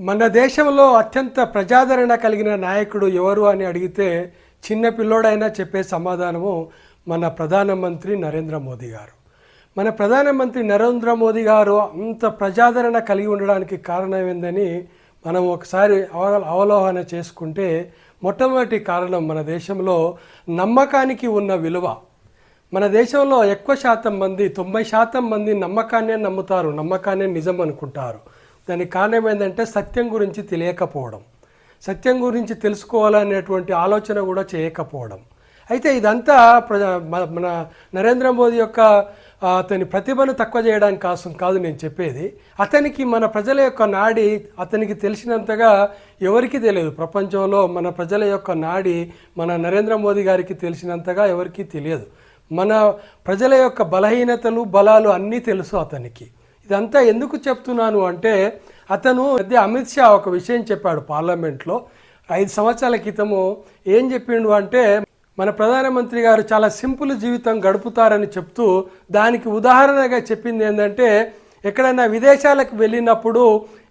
మన దేశంలో అత్యంత ప్రజాదరణ కలిగిన నాయకుడు ఎవరు అని అడిగితే చిన్న పిల్లోడైనా చెప్పే సమాధానము మన ప్రధానమంత్రి నరేంద్ర మోదీ గారు. మన ప్రధానమంత్రి నరేంద్ర మోదీ గారు అంత ప్రజాదరణ కలిగి ఉండడానికి కారణం ఏందని మనం ఒకసారి అవ- అవలోహన చేసుకుంటే మొట్టమొదటి కారణం మన దేశంలో నమ్మకానికి ఉన్న విలువ. మన దేశంలో ఎక్కువ శాతం మంది తొంభై శాతం మంది నమ్మకాన్నే నమ్ముతారు నమ్మకాన్నే నిజం అనుకుంటారు. దానికి కారణం ఏంటంటే సత్యం గురించి తెలియకపోవడం. సత్యం గురించి తెలుసుకోవాలనేటువంటి ఆలోచన కూడా చేయకపోవడం. అయితే ఇదంతా ప్రజా మన నరేంద్ర మోదీ యొక్క అతని ప్రతిభను తక్కువ చేయడానికి కోసం కాదు నేను చెప్పేది. అతనికి మన ప్రజల యొక్క నాడి అతనికి తెలిసినంతగా ఎవరికీ తెలియదు. ప్రపంచంలో మన ప్రజల యొక్క నాడి మన నరేంద్ర మోదీ గారికి తెలిసినంతగా ఎవరికీ తెలియదు. మన ప్రజల యొక్క బలహీనతలు బలాలు అన్నీ తెలుసు అతనికి. ఇదంతా ఎందుకు చెప్తున్నాను అంటే అతను మధ్య అమిత్ షా ఒక విషయం చెప్పాడు పార్లమెంట్లో. ఐదు సంవత్సరాల క్రితము ఏం చెప్పిండు అంటే మన ప్రధానమంత్రి గారు చాలా సింపుల్ జీవితం గడుపుతారని చెప్తూ దానికి ఉదాహరణగా చెప్పింది ఏంటంటే ఎక్కడైనా విదేశాలకు వెళ్ళినప్పుడు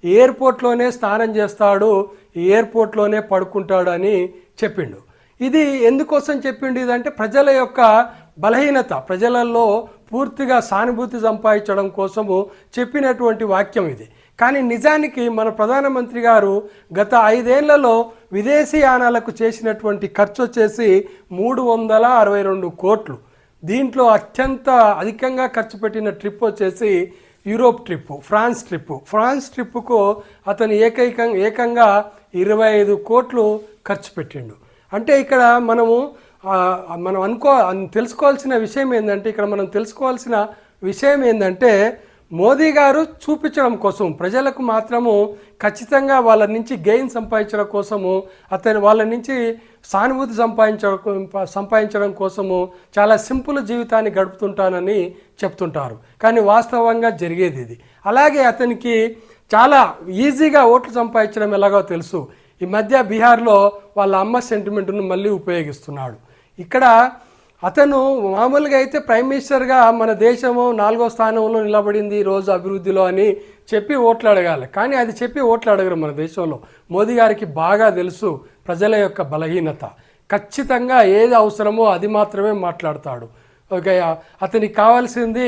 ఎయిర్పోర్ట్లోనే స్నానం చేస్తాడు ఎయిర్పోర్ట్లోనే పడుకుంటాడు అని చెప్పిండు. ఇది ఎందుకోసం చెప్పిండు ఇదంటే ప్రజల యొక్క బలహీనత ప్రజలలో పూర్తిగా సానుభూతి సంపాదించడం కోసము చెప్పినటువంటి వాక్యం ఇది. కానీ నిజానికి మన ప్రధానమంత్రి గారు గత ఐదేళ్ళలో విదేశీయానాలకు చేసినటువంటి ఖర్చు వచ్చేసి మూడు వందల అరవై రెండు కోట్లు. దీంట్లో అత్యంత అధికంగా ఖర్చు పెట్టిన ట్రిప్ వచ్చేసి Europe trip France trip France ట్రిప్కు అతను ఏకైక ఏకంగా ఇరవై ఐదు కోట్లు ఖర్చు పెట్టిండు. అంటే ఇక్కడ మనము మనం అనుకో తెలుసుకోవాల్సిన విషయం ఏంటంటే ఇక్కడ మనం తెలుసుకోవాల్సిన విషయం ఏంటంటే మోదీ గారు చూపించడం కోసం ప్రజలకు మాత్రము ఖచ్చితంగా వాళ్ళ నుంచి గెయిన్ సంపాదించడం కోసము అతని వాళ్ళ నుంచి సానుభూతి సంపాదించడం సంపాదించడం కోసము చాలా సింపుల్ జీవితాన్ని గడుపుతుంటానని చెప్తుంటారు. కానీ వాస్తవంగా జరిగేది ఇది. అలాగే అతనికి చాలా ఈజీగా ఓట్లు సంపాదించడం ఎలాగో తెలుసు. ఈ మధ్య బీహార్లో వాళ్ళ అమ్మ సెంటిమెంట్ను మళ్ళీ ఉపయోగిస్తున్నాడు. ఇక్కడ అతను మామూలుగా అయితే ప్రైమ్ మినిస్టర్గా మన దేశము నాలుగో స్థానంలో నిలబడింది రోజు అభివృద్ధిలో అని చెప్పి ఓట్లు అడగాలి. కానీ అది చెప్పి ఓట్లు అడగరు మన దేశంలో. మోదీ గారికి బాగా తెలుసు ప్రజల యొక్క బలహీనత. ఖచ్చితంగా ఏది అవసరమో అది మాత్రమే మాట్లాడతాడు. ఓకే అతనికి కావాల్సింది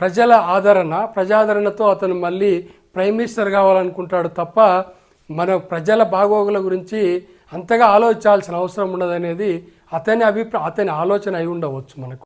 ప్రజల ఆదరణ. ప్రజాదరణతో అతను మళ్ళీ ప్రైమ్ మినిస్టర్ కావాలనుకుంటాడు తప్ప మన ప్రజల బాగోగుల గురించి అంతగా ఆలోచించాల్సిన అవసరం ఉండదనేది అతని అభిప్రాయం అతని ఆలోచన అయి ఉండవచ్చు మనకు.